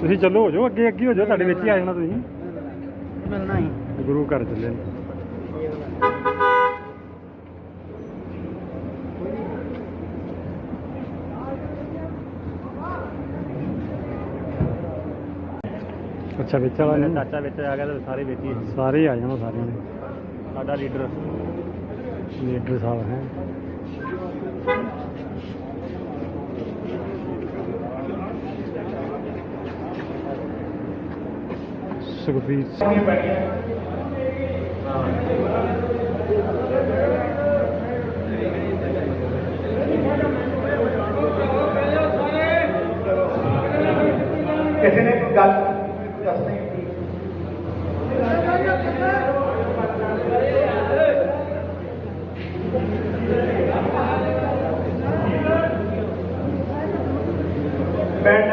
ਤੁਸੀਂ ਚੱਲੋ ਹੋ ਜਾਓ ਅੱਗੇ ਅੱਗੇ ਹੋ ਜਾਓ ਤੁਹਾਡੇ ਵਿੱਚ ਹੀ ਆ ਜਾਣਾ ਤੁਸੀਂ। ਮਿਲਣਾ ਹੀ। ਗੁਰੂ ਘਰ ਚੱਲੇ ਨੇ। ਅੱਛਾ ਵਿੱਚ ਵਾਲਾ ਨਹੀਂ? ਚਾਚਾ ਵਿੱਚ ਆ ਗਿਆ ਤਾਂ ਸਾਰੇ ਵਿੱਚ ਹੀ ਸਾਰੇ ਆ ਜਾਣਾ ਸਾਰਿਆਂ ਨੇ। ਸਾਡਾ ਲੀਡਰ। ਲੀਡਰ ਸਾਹਿਬ ਹੈ। ਸੁਖਬੀਰ ਸਿੰਘ ਕਿਸੇ ਨੇ ਕੋਈ ਗੱਲ ਦੱਸਣੀ ਪਿੰਡ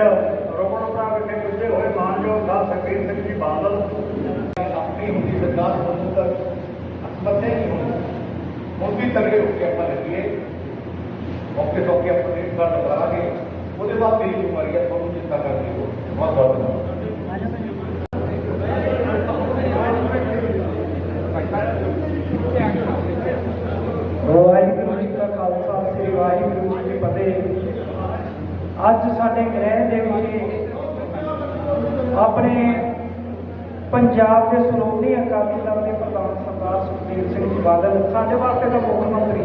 ਰੋਪੜਪੁਰਾ ਵਿਖੇ ਪੁੱਜੇ ਹੋਏ ਮਾਨਯੋਗ ਦਾ ਸੁਖਬੀਰ ਸਿੰਘ ਜੀ ਬਾਦਲ ਆਪਣੀ ਹੁੰਦੀ ਸਰਕਾਰ ਨੂੰ ਤੱਕ ਅਸਮਤੇ ਨਹੀਂ ਹੋਣੀ ਮੋਦੀ ਤਗੜੇ ਹੋ ਕੇ ਆਪਾਂ ਲੱਗੀਏ ਮੌਕੇ ਤੋਂ ਕੇ ਆਪਾਂ ਰੇਟ ਕਾਰਡ ਕਰਾਂਗੇ ਉਹਦੇ ਬਾਅਦ ਮੇਰੀ ਜ਼ਿੰਮੇਵਾਰੀ ਹੈ ਤੁਹਾਨੂੰ ਚਿੰਤਾ ਕਰਨੀ ਹੋ ਬਹੁਤ ਬਹੁਤ ਧੰਨਵਾਦ ਵਾਹਿਗੁਰੂ ਜੀ ਕਾ ਖਾਲਸਾ ਸ੍ਰੀ ਵਾਹਿਗੁਰੂ ਜੀ ਕੀ ਫਤਿਹ ਅੱਜ ਸਾਡੇ ਗ੍ਰਹਿ ਦੇ ਵਿੱਚ ਆਪਣੇ ਪੰਜਾਬ ਦੇ ਸ਼੍ਰੋਮਣੀ ਅਕਾਲੀ ਦਲ ਦੇ ਪ੍ਰਧਾਨ ਸਰਦਾਰ ਸੁਖਬੀਰ ਸਿੰਘ ਬਾਦਲ, ਸਾਡੇ ਵਾਸਤੇ ਤਾਂ ਮੁੱਖ ਮੰਤਰੀ।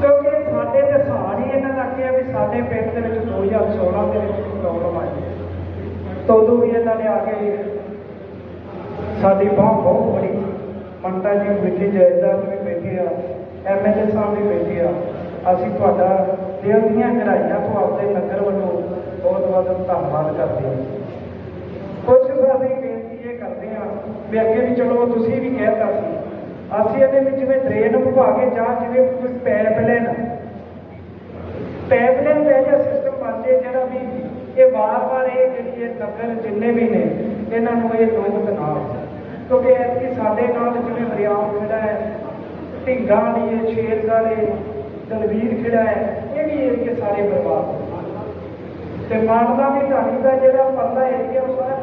ਕਿਉਂਕਿ ਸਾਡੇ ਤੇ ਸਹਾਰ ਹੀ ਇਹਨਾਂ ਦਾ ਕਿ ਵੀ ਸਾਡੇ ਪਿੰਡ ਦੇ ਵਿੱਚ 2016 ਦੇ ਵਿੱਚ ਪ੍ਰੋਬਲਮ ਆਈ। ਤਾਂ ਵੀ ਇਹਨਾਂ ਨੇ ਆ ਕੇ ਸਾਡੀ ਬਹੁਤ ਬਹੁਤ ਬੜੀ। ਮੰਤਾ ਜੀ ਬੈਠੇ ਜਾਇਦਾਦ ਵੀ ਬੈਠੇ ਆ ਐਮਐਲਏ ਸਾਹਿਬ ਵੀ ਬੈਠੇ ਆ। ਅਸੀਂ ਤੁਹਾਡਾ ਦਿਲ ਦੀਆਂ ਗਹਿਰਾਈਆਂ ਤੋਂ ਆਪਣੇ ਨਗਰ ਵੱਲੋਂ ਬਹੁਤ ਬਹੁਤ ਧੰਨਵਾਦ ਕਰਦੇ ਹਾਂ। ਕੁਝ ਸਾਡੀ ਬੇਨਤੀ ਇਹ ਕਰਦੇ ਆ ਵੀ ਅੱਗੇ ਵੀ ਚਲੋ, ਤੁਸੀਂ ਵੀ ਕਹਿਤਾ ਸੀ। ਅਸੀਂ ਇਹਦੇ ਵਿੱਚ ਜਿਵੇਂ ਡਰੇਨ ਵਿਭਾਗੇ ਜਾਂ ਜਿਵੇਂ ਕੋਈ ਪਾਈਪਲਾਈਨ ਪਾਈਪਲਾਈਨ ਦਾ ਜਿਹਾ ਸਿਸਟਮ ਬਣ ਜੇ ਜਿਹੜਾ ਵੀ ਇਹ ਵਾਰ-ਵਾਰ ਇਹ ਜਿਹੜੀ ਇਹ ਨਗਰ ਜਿੰਨੇ ਵੀ ਨੇ, ਇਹਨਾਂ ਨੂੰ ਇਹ ਨੌਬਤ ਨਾ ਕਿਉਂਕਿ ਐਤਕੀ ਸਾਡੇ ਨਾਲ ਜਿਵੇਂ ਵਰਿਆਮ ਖੜਾ ਹੈ, ਢਿੰਗਾ ਵਾਲੀ ਹੈ ਸ਼ੇਰਗੜ੍ਹ ਹੈ ਦਲਵੀਰ ਖੜਾ ਹੈ, ਇਹ ਵੀ ਏਰੀਏ ਸਾਰੇ ਬਰਬਾਦ ਹੋ ਗਏ। ਤੇ ਮਾਨਵਾ ਦੀ ਢਾਣੀ ਦਾ ਜਿਹੜਾ ਪਰਲਾ ਏਰੀਆ ਉਹ ਸਾਰਾ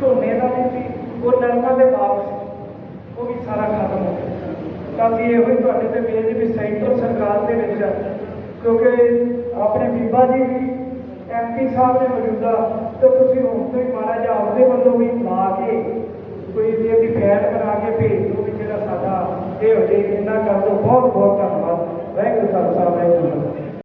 ਝੋਨੇ ਦਾ ਵੀ ਸੀ, ਉਹ ਨਰਮਾ ਦੇ ਬਾਗ ਸੀ। ਉਹ ਵੀ ਸਾਰਾ ਖਤਮ ਹੋ ਗਿਆ। ਤਾਂ ਅਸੀਂ ਇਹੋ ਹੀ ਤੁਹਾਡੇ ਤੇ ਬੇਨਤੀ ਵੀ ਸੈਂਟਰ ਸਰਕਾਰ ਦੇ ਵਿੱਚ, ਕਿਉਂਕਿ ਆਪਣੇ ਬੀਬਾ ਜੀ ਵੀ ਐਮਪੀ ਸਾਹਿਬ ਨੇ ਮੌਜੂਦਾ, ਤੇ ਤੁਸੀਂ ਹੁਣ ਤੋਂ ਹੀ ਮਾੜਾ ਜਿਹਾ ਆਪਦੇ ਵੱਲੋਂ ਵੀ ਲਾ ਕੇ, ਕੋਈ ਵੀ ਇਹਦੀ ਫੈਲ ਬਣਾ ਕੇ ਭੇਜ ਦਿਓ ਵੀ ਜਿਹੜਾ ਸਾਡਾ ਇਹ ਹੋ ਜੇ ਇੰਨਾ ਕਰ ਦਿਓ ਬਹੁਤ ਬਹੁਤ ਧੰਨਵਾਦ। ਵਾਹਿਗੁਰੂ ਖਾਲਸਾ, ਵਾਹਿਗੁਰੂ